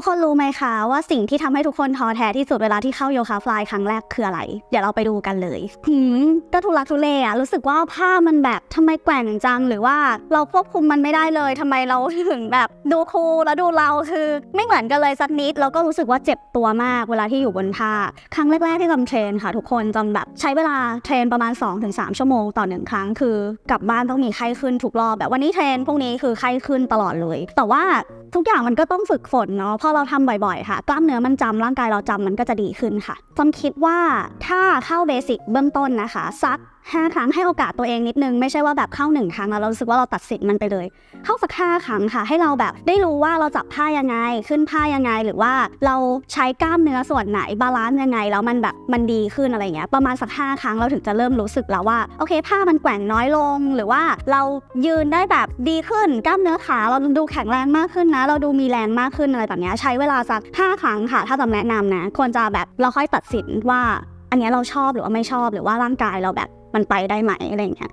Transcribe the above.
ทุกคนรู้ไหมคะว่าสิ่งที่ทำให้ทุกคนท้อแท้ที่สุดเวลาที่เข้าโยคะฟลายครั้งแรกคืออะไร เดี๋ยวเราไปดูกันเลยหืมก็ทุลักทุเลอะรู้สึกว่าผ้ามันแบบทำไมแกว่งจังหรือว่าเราควบคุมมันไม่ได้เลยทำไมเราถึงแบบดูคูแล้วดูเราคือ ไม่เหมือนกันเลยสักนิด แล้วก็รู้สึกว่าเจ็บตัวมากเวลาที่อยู่บนผ้า ครั้งแรกๆที่จำเทรนค่ะ ทุกคนจำแบบใช้เวลาเทรนประมาณ 2-3 ชั่วโมงต่อหนึ่งครั้งคือกลับบ้านต้องมีไข้ขึ้นทุกรอบแบบวันนี้เทรนพรุ่งนี้คือไข้ขึ้นตลอดเลย แต่ว่า ทุกอย่างมันก็ต้องฝึกฝนเนาะพอเราทำบ่อยๆ ค่ะ กล้ามเนื้อมันจำร่างกายเราจำมันก็จะดีขึ้นค่ะจำคิดว่าถ้าเข้าเบสิกเบื้องต้นนะคะสักห้าครั้งให้โอกาสตัวเองนิดนึง ไม่ใช่ว่าแบบเข้าหนึ่งครั้งแล้วเราสึกว่าเราตัดสินมันไปเลย เข้าสักห้าครั้งค่ะ ให้เราแบบได้รู้ว่าเราจับผ้ายังไง ขึ้นผ้ายังไง หรือว่าเราใช้กล้ามเนื้อส่วนไหนบาลานซ์ยังไงแล้วมันแบบมันดีขึ้นอะไรเงี้ยประมาณสักห้าครั้งเราถึงจะเริ่มรู้สึกแล้วว่าโอเค ผ้ามันแกว่งน้อยลง หรือว่าเรายืนได้แบบดีขึ้นกล้ามเนื้อขาเราดูแข็งแรงมากขึ้นนะเราดูมีแรงมากขึ้นอะไรแบบนี้ใช้เวลาสักห้าครั้งค่ะ ถ้าจำแนะนำนะ ควรจะแบบเราค่อยตัดสินว่า อันนี้เราชอบหรือว่าไม่ชอบหรือว่าร่างกายเราแบบมันไปได้ไหมอะไรอย่างเงี้ย